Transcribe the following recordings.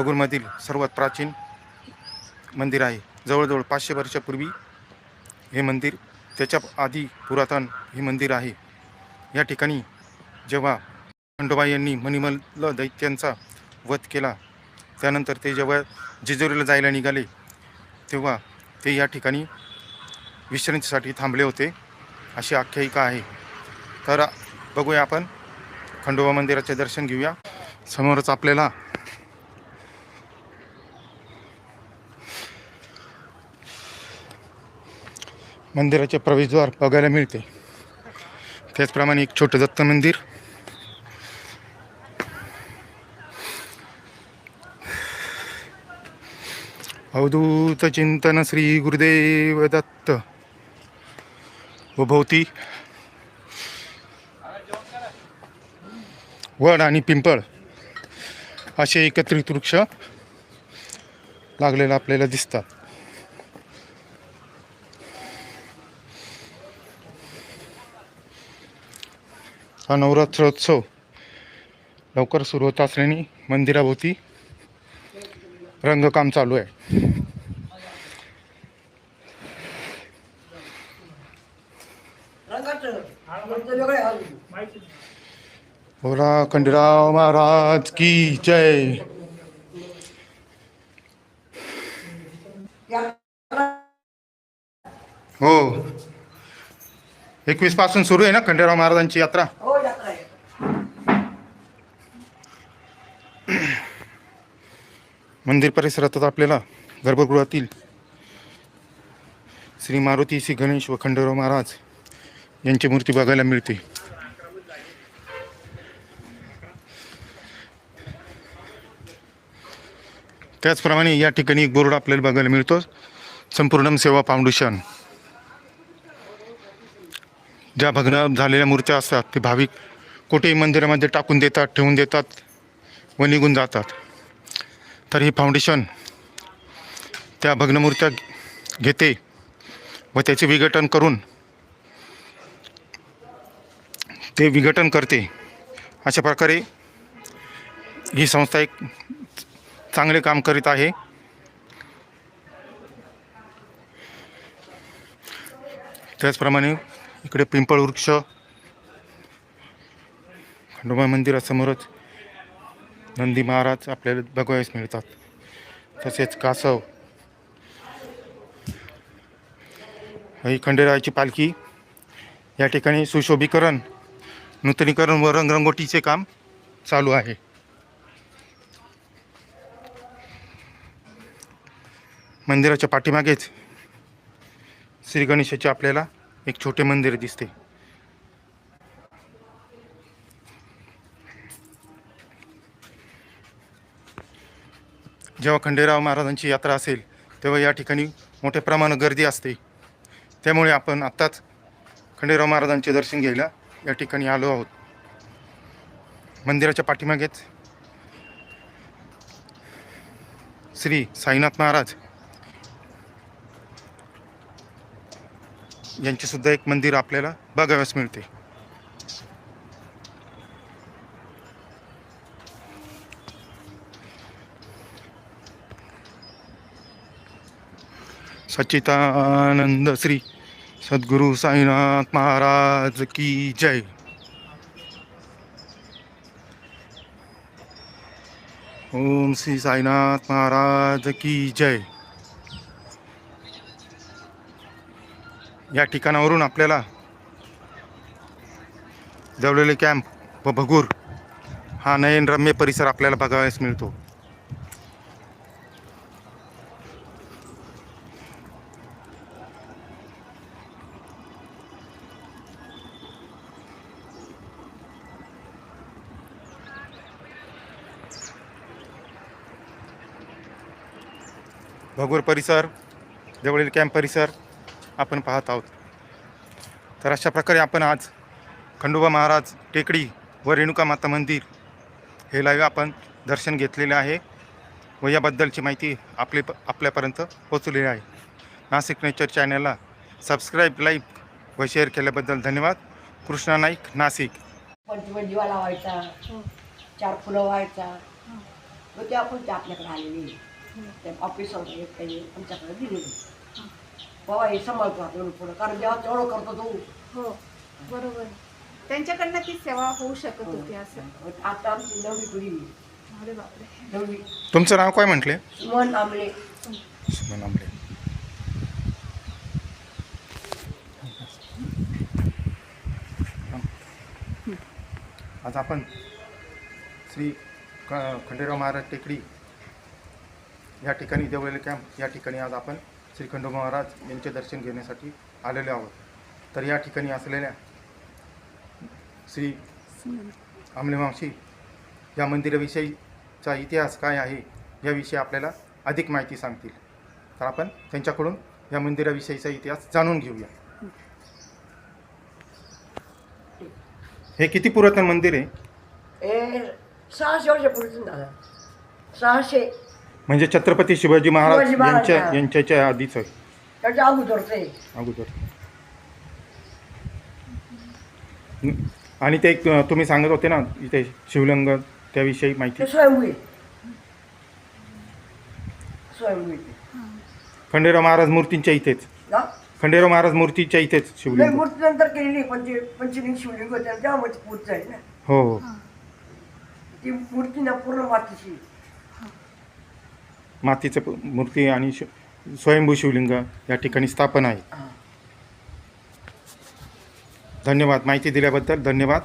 बगूरमधील सर्वात प्राचीन मंदिर आहे. जवळजवळ पाचशे वर्षापूर्वी हे मंदिर त्याच्या आधी पुरातन हे मंदिर आहे. या ठिकाणी जेव्हा खंडोबा यांनी मणिमल्ल दैत्यांचा वध केला त्यानंतर ते जेव्हा जेजुरीला जायला निघाले तेव्हा ते या ठिकाणी विश्रांतीसाठी थांबले होते अशी आख्यायिका आहे. तर बघूया आपण खंडोबा मंदिराचे दर्शन घेऊया. समोरच आपल्याला मंदिराचे प्रवेशद्वार बघायला मिळते. त्याचप्रमाणे एक छोटं दत्त मंदिर. अवधूत चिंतन श्री गुरुदेव दत्त. उभवती. वड आणि पिंपळ असे एकत्रित वृक्ष लागलेलं आपल्याला दिसतात. हा नवरात्रोत्सव. लवकर सुरू होत असल्याने मंदिराभोवती. रंगकाम चालू आहे. बोला खंडीराव महाराज की जय. हो. एकवीसपासून सुरू आहे ना खंडेराव महाराजांची यात्रा हो यात्रा आहे मंदिर परिसरातच आपल्याला गर्भगृहातील श्री मारुती श्री गणेश व खंडेराव महाराज यांची मूर्ती बघायला मिळते. त्याचप्रमाणे या ठिकाणी एक बोर्ड आपल्याला बघायला मिळतो. संपूर्ण सेवा फाउंडेशन. ज्या भग्न झालेल्या मूर्त्या असतात ते भाविक कुठेही मंदिरामध्ये टाकून देतात ठेवून देतात व निघून जातात. तर ही फाउंडेशन त्या भग्नमूर्त्या घेते व त्याचे विघटन करून ते विघटन करते. अशा प्रकारे ही संस्था एक चांगले काम करीत आहे. त्याचप्रमाणे इकडे पिंपळ वृक्ष खंडोबा मंदिरासमोरच नंदी महाराज आपल्याला बघावयास मिळतात. तसेच कासव. ही खंडेरायाची पालखी. या ठिकाणी सुशोभीकरण नूतनीकरण व रंगरंगोटीचे काम चालू आहे. मंदिराच्या पाठीमागेच श्री गणेशाचे आपल्याला एक छोटे मंदिर दिसते. जेव्हा खंडेराव महाराजांची यात्रा असेल तेव्हा या ठिकाणी मोठ्या प्रमाणात गर्दी असते. त्यामुळे आपण आत्ताच खंडेराव महाराजांचे दर्शन घ्यायला या ठिकाणी आलो आहोत. मंदिराच्या पाठीमागेच श्री साईनाथ महाराज यांचे सुद्धा एक मंदिर आपल्याला बघाव्यास मिळते. सच्चिदानंद श्री सद्गुरु साईनाथ महाराज की जय. ओम श्री साईनाथ महाराज की जय. या ठिकाणावरून आपल्याला जवळलेले कॅम्प व भगूर हा नयनरम्य परिसर आपल्याला बघावयास मिळतो. भगूर परिसर जवळील कॅम्प परिसर आपण पाहत आहोत. तर अशा प्रकारे आपण आज खंडोबा महाराज टेकडी व रेणुका माता मंदिर हे लाईव्ह आपण दर्शन घेतलेले आहे व याबद्दलची माहिती आपले आपल्यापर्यंत पोचलेली आहे. नाशिक नेचर चॅनलला सबस्क्राईब लाईक व शेअर केल्याबद्दल धन्यवाद. कृष्णा नाईक नाशिक. पंचवीस लावायचा चार फुलं व्हायचा ते आपण ते आपल्याकडे आलेली. त्या ऑफिसर काही आमच्याकडे दिलेले बाबा हे सांभाळतो एवढं पुढं कारण जेव्हा तेवढं करतो तो. हो बरोबर. त्यांच्याकडनं ती सेवा होऊ शकत होती असं. मग आता आमची नवी पिढी अरे बापरे. नवी तुमचं नाव काय म्हटले? सुमन आमले. सुमन आंबले आज आपण श्री ख खंडेराव महाराज टेकडी या ठिकाणी देवळेले कॅम्प या ठिकाणी आज आपण श्री महाराज यांचे दर्शन घेण्यासाठी आलेले आहोत. तर या ठिकाणी असलेल्या श्री आमलेमावशी या मंदिराविषयीचा इतिहास काय आहे याविषयी आपल्याला अधिक माहिती सांगतील. तर आपण त्यांच्याकडून या मंदिराविषयीचा इतिहास जाणून घेऊया. हे किती पुरातन मंदिर आहे? सहाशे वर्ष पुरातन झालं. सहाशे म्हणजे छत्रपती शिवाजी महाराज शिवाजी महाराज, यांच्या हा. यांच्याच्या आधीच. आहे त्याच्या अगोदरचं. आहे अगोदर. न- आणि ते एक, अं, तुम्ही सांगत होते ना इथे शिवलिंग त्याविषयी माहिती. ते स्वयंभू स्वयंभू. खंडेराव महाराज मूर्तींच्या इथेच. ना? खंडेराव महाराज मूर्तीच्या इथेच नाही शिवलिंग मूर्ती नंतर केलेली पंच पंचलिंग शिवलिंग होत्या तेव्हा मग ती मूर्ती आहे ना. हो हो. ती मूर्ती ना पूर्ण मातीची मातीचं प- मूर्ती आणि श- स्वयंभू शिवलिंग या ठिकाणी स्थापन आहे. धन्यवाद. माहिती दिल्याबद्दल धन्यवाद.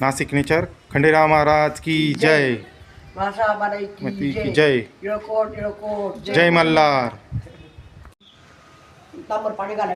नाशिक नेचर खंडेराव महाराज की जय. मासा बाराई मती की जय. जय. मल्हार. तांबर पाणी घालायचं